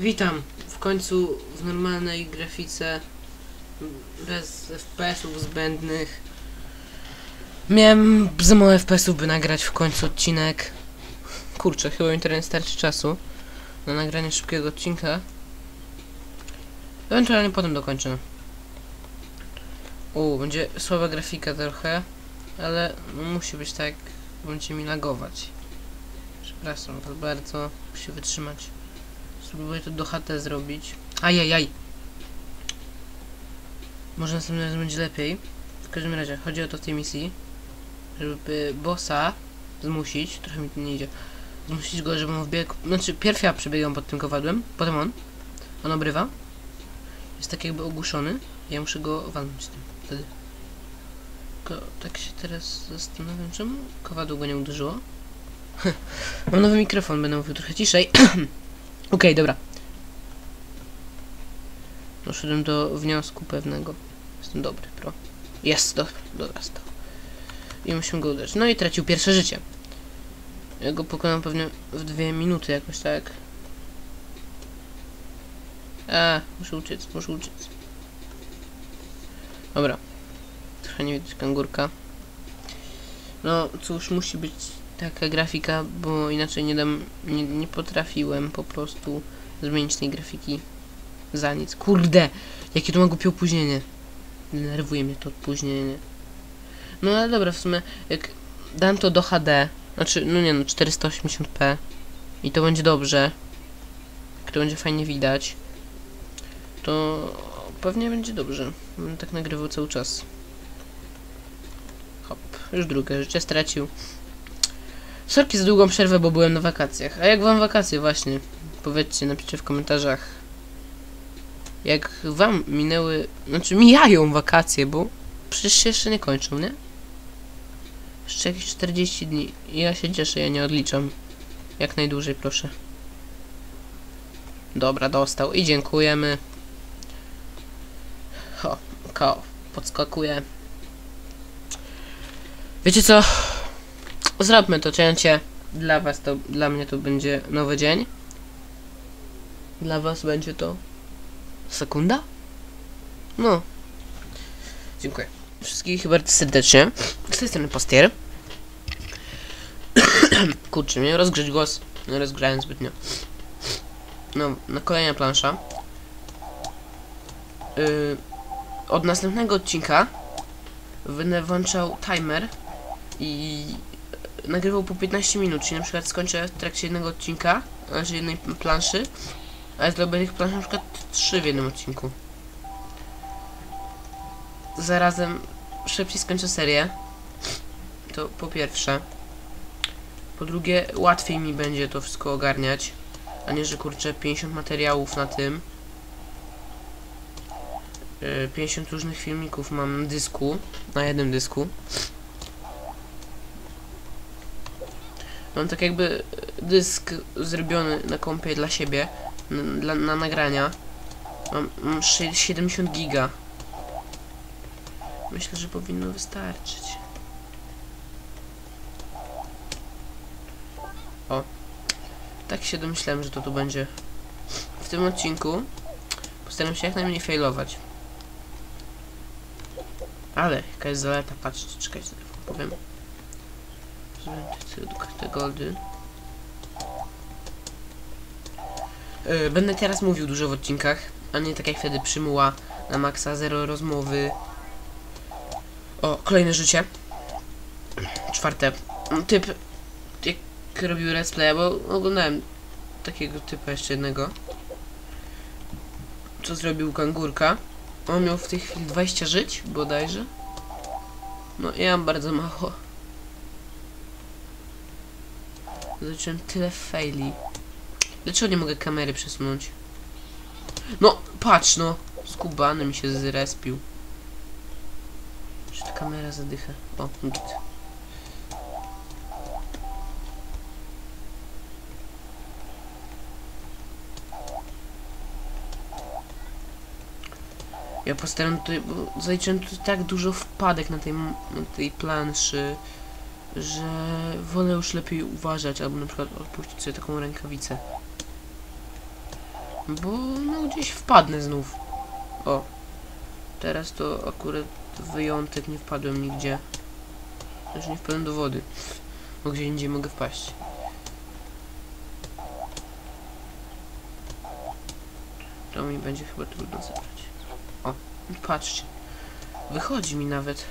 Witam w końcu w normalnej grafice bez FPS-ów zbędnych. Miałem za mało FPS-ów, by nagrać w końcu odcinek. Kurczę, chyba mi teraz starczy czasu na nagranie szybkiego odcinka. Ewentualnie potem dokończę. U, będzie słaba grafika trochę, ale musi być tak, będzie mi lagować. Przepraszam was bardzo, musi wytrzymać. Spróbuję to do HT zrobić. Ajajaj. Może następnym razem będzie lepiej. W każdym razie, chodzi o to w tej misji, żeby bossa zmusić, trochę mi to nie idzie, zmusić go, żeby on wbiegł, znaczy pierw ja przebiegam pod tym kowadłem, potem on, on obrywa, jest tak jakby ogłuszony, ja muszę go walnąć tym, wtedy. Tak się teraz zastanawiam, czemu kowadło go nie uderzyło? Mam nowy mikrofon, będę mówił trochę ciszej. Okej, dobra. Doszedłem do wniosku pewnego. Jestem dobry, pro. Jest, dobra, dorastał. I musimy go uderzyć. No i tracił pierwsze życie. Ja go pokonam pewnie w dwie minuty jakoś tak. A, muszę uciec, muszę uciec. Dobra. Trochę nie widać kangurka. No cóż, musi być taka grafika, bo inaczej nie dam, nie, nie potrafiłem po prostu zmienić tej grafiki za nic. Kurde, jakie to ma głupie opóźnienie. Denerwuje mnie to opóźnienie. No ale dobra, w sumie jak dam to do HD, znaczy, no nie no, 480p i to będzie dobrze, jak to będzie fajnie widać, to pewnie będzie dobrze. Będę tak nagrywał cały czas. Hop, już drugie życie stracił. Sorki za długą przerwę, bo byłem na wakacjach. A jak wam wakacje właśnie? Powiedzcie, napiszcie w komentarzach. Jak wam minęły, znaczy mijają wakacje, bo przecież się jeszcze nie kończą, nie? Jeszcze jakieś 40 dni. Ja się cieszę, ja nie odliczam. Jak najdłużej, proszę. Dobra, dostał. I dziękujemy. Ko, podskakuje. Wiecie co? Zróbmy to cięcie. Dla was to, dla mnie to będzie nowy dzień. Dla was będzie to sekunda? No. Dziękuję. Wszystkich bardzo serdecznie. Z tej strony Postier. Kurczę, miałem rozgrzeć głos. Nie rozgrzałem zbytnio. No, na kolejna plansza. Yy, od następnego odcinka będę włączał timer i nagrywał po 15 minut, czyli na przykład skończę w trakcie jednego odcinka, znaczy jednej planszy, a zrobię tych plansz na przykład 3 w jednym odcinku. Zarazem szybciej skończę serię. To po pierwsze. Po drugie, łatwiej mi będzie to wszystko ogarniać, a nie, że kurczę 50 materiałów na tym. Yy, 50 różnych filmików mam na dysku, na jednym dysku. Mam tak jakby dysk zrobiony na kompie dla siebie, na, dla, na nagrania. Mam, mam 70 giga. Myślę, że powinno wystarczyć. O. Tak się domyślałem, że to tu będzie. W tym odcinku postaram się jak najmniej failować. Ale, jaka jest zaleta, patrzcie, czekajcie, powiem. Te goldy. Yy, będę teraz mówił dużo w odcinkach, a nie tak jak wtedy przymuła na maksa, zero rozmowy. O, kolejne życie. Czwarte. Typ, jak robił let's play, bo oglądałem takiego typa jeszcze jednego. Co zrobił kangurka. On miał w tej chwili 20 żyć, bodajże. No, ja mam bardzo mało. Zacząłem tyle faili. Dlaczego nie mogę kamery przesunąć? No, patrz no! Skubany mi się zrespił. Czy ta kamera zadycha? O, git. Ja postaram tutaj, bo zaliczyłem tu tak dużo wpadek na tej, na tej planszy, że wolę już lepiej uważać, albo na przykład odpuścić sobie taką rękawicę. Bo no gdzieś wpadnę znów. O. Teraz to akurat wyjątek, nie wpadłem nigdzie. Znaczy nie wpadłem do wody. Bo gdzie indziej mogę wpaść. To mi będzie chyba trudno zebrać. O, patrzcie. Wychodzi mi nawet.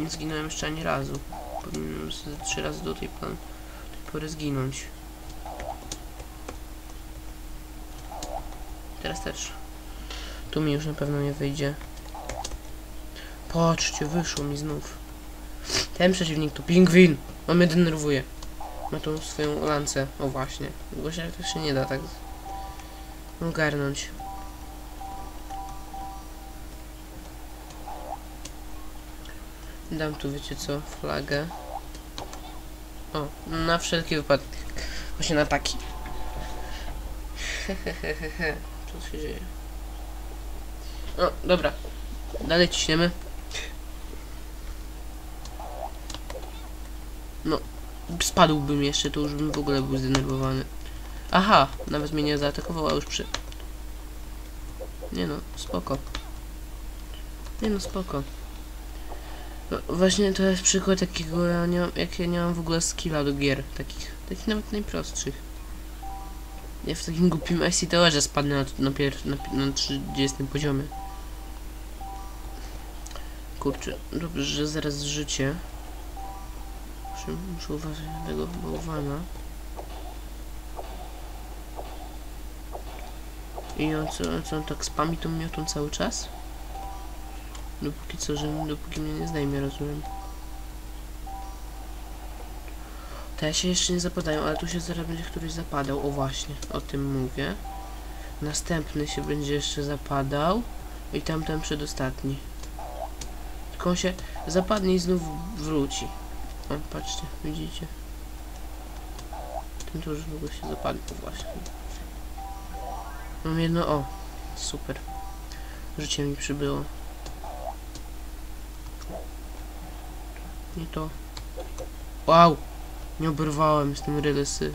Nie zginąłem jeszcze ani razu. Powinienem trzy razy do tej, tej pory zginąć. Teraz też. Tu mi już na pewno nie wyjdzie. Patrzcie, wyszło mi znów. Ten przeciwnik to pingwin. On mnie denerwuje. Ma tą swoją lancę. O właśnie. Właśnie to się nie da tak ogarnąć. Dam tu, wiecie co, flagę. O, na wszelki wypadek. Właśnie na taki. Co się dzieje? O, dobra. Dalej ciśniemy. No, spadłbym jeszcze, to już bym w ogóle był zdenerwowany. Aha, nawet mnie nie zaatakowała już przy... Nie no, spoko. Nie no, spoko. Właśnie to jest przykład takiego, ja nie jak ja nie mam w ogóle skilla do gier. Takich, takich nawet najprostszych. Ja w takim głupim IC Towerze spadnę na, na, pier, na, na 30 poziomie. Kurczę, dobrze, że zaraz życie. Muszę, muszę uważać na tego bałwana. I on co, co on tak spami tą miotą cały czas? Dopóki co, że dopóki mnie nie zdejmie, rozumiem. Te się jeszcze nie zapadają, ale tu się zaraz będzie któryś zapadał. O właśnie, o tym mówię. Następny się będzie jeszcze zapadał. I tamten przedostatni. Tylko on się zapadnie i znów wróci. O, patrzcie, widzicie? Ten tu już ogóle się zapadł. Właśnie. Mam jedno o. Super. Życie mi przybyło. Nie to. Wow! Nie oberwałem z tym rylesy.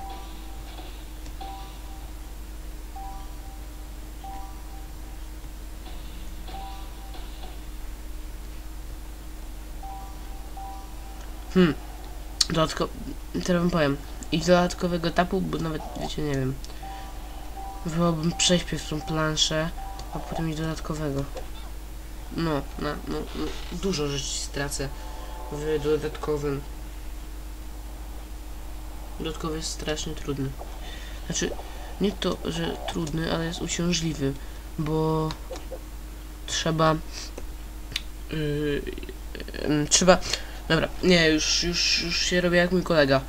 Hmm. Dodatkowo... Teraz wam powiem. I dodatkowego etapu, bo nawet, wiecie, nie wiem. Wolałbym przejść przez tą planszę, a potem i dodatkowego. No, na, no, no, dużo rzeczy stracę w dodatkowym. Dodatkowy jest strasznie trudny. Znaczy, nie to, że trudny, ale jest uciążliwy, bo trzeba... Yy, yy, trzeba... Dobra, nie, już, już, już się robię jak mój kolega.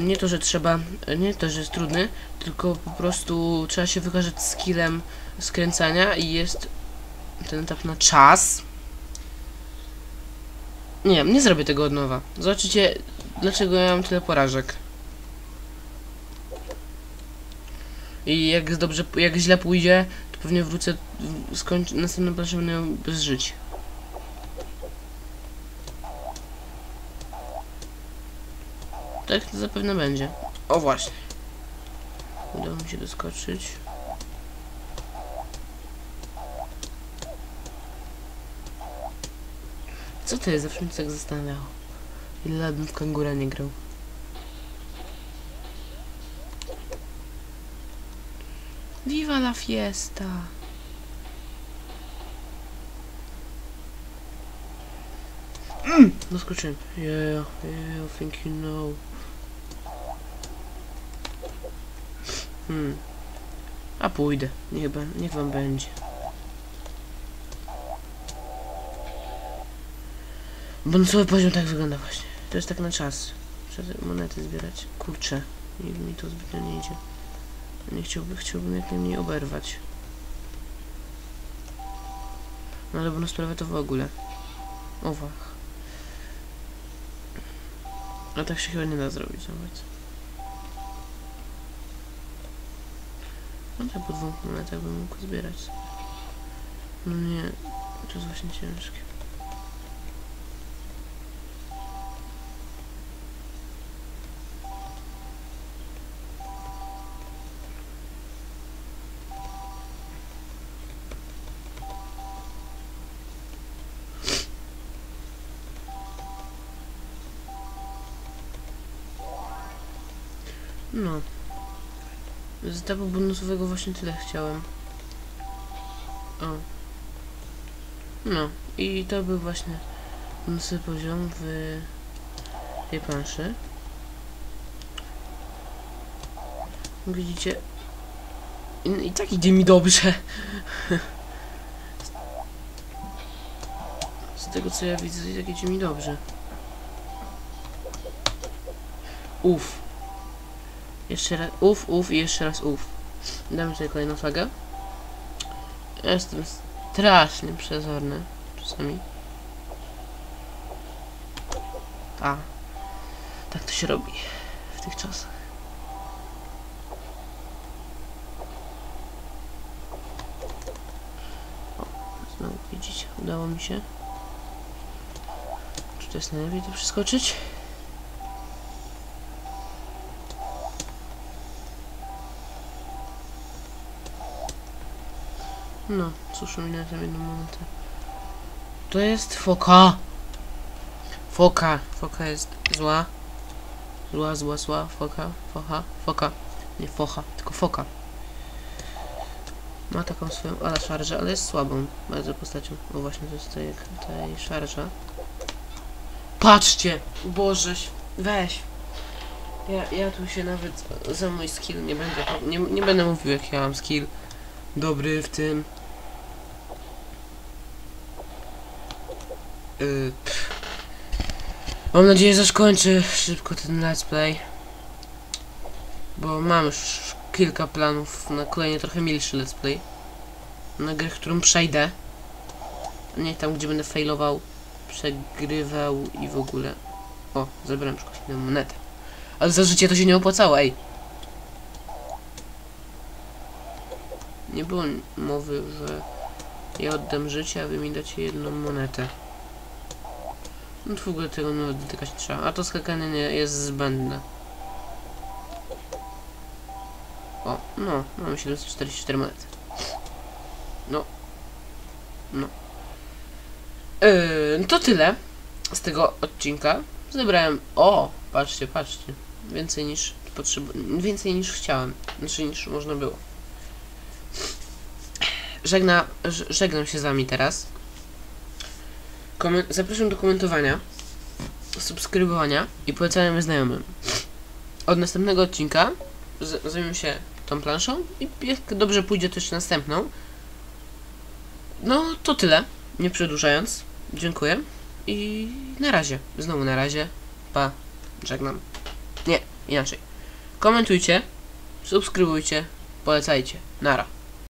Nie to, że trzeba, nie to, że jest trudny, tylko po prostu trzeba się wykazać skillem skręcania i jest ten etap na czas. Nie, nie zrobię tego od nowa. Zobaczycie, dlaczego ja mam tyle porażek. I jak dobrze, jak źle pójdzie, to pewnie wrócę, skończę, następną planszę będę bez żyć. Tak to zapewne będzie. O właśnie. Udało mi się doskoczyć. Co to jest? Zawsze mnie tak zastanawiało. Ile lat w kangura nie grał. Viva la fiesta! Mm, doskoczyłem. Yeah, yeah, I think you know. Hmm. A pójdę. Niech, niech wam będzie. Bonusowy poziom tak wygląda właśnie. To jest tak na czas. Trzeba monety zbierać. Kurczę. Mi to zbytnio nie idzie. Nie chciałbym, chciałbym jak najmniej oberwać. No ale bonus sprawę to w ogóle. Owach. A tak się chyba nie da zrobić nawet. No tak po dwóch monetach bym mógł zbierać. No nie, to jest właśnie ciężkie. No. Z etapu bonusowego właśnie tyle chciałem. O. No. I to był właśnie bonusowy poziom w tej planszy. Widzicie? I, I tak idzie mi dobrze. Z tego co ja widzę, i tak idzie mi dobrze. Uff. Jeszcze raz, uf, uf i jeszcze raz uf. Damy sobie kolejną flagę. Jestem strasznie przezorny czasami. A. Tak to się robi w tych czasach. O, znowu widzicie, udało mi się. Czy to jest najlepiej to przeskoczyć? No, cóż, minąłem tam jedną monetę. To jest foka. Foka. Foka jest zła. Zła, zła, zła. Foka, focha, foka. Nie focha, tylko foka. Ma taką swoją ala szarżę, ale jest słabą bardzo postacią. Bo właśnie to jest tej szarża. Patrzcie! Bożeś, weź. Ja, ja tu się nawet za mój skill nie będę, nie, nie będę mówił jak ja mam skill dobry w tym. Pff. Mam nadzieję, że skończę szybko ten let's play. Bo mam już kilka planów na kolejny trochę milszy let's play. Na grę, którą przejdę. Nie tam, gdzie będę failował, przegrywał i w ogóle. O, zebrałem już kolejną monetę. Ale za życie to się nie opłacało, ej. Nie było mowy, że ja oddam życie, a wy mi dacie jedną monetę. No w ogóle tego nawet dotykać trzeba. A to skakanie nie jest zbędne. O, no, mamy 744 monety. No. No. Yy, to tyle z tego odcinka. Zebrałem. O, patrzcie, patrzcie. Więcej niż potrzebu... Więcej niż chciałem. Znaczy niż można było. Żegna, żegnam się z wami teraz. Zapraszam do komentowania, subskrybowania i polecania znajomym. Od następnego odcinka zajmę się tą planszą i jak dobrze pójdzie, jeszcze następną. No, to tyle. Nie przedłużając. Dziękuję. I na razie. Znowu na razie. Pa. Żegnam. Nie, inaczej. Komentujcie, subskrybujcie, polecajcie. Nara.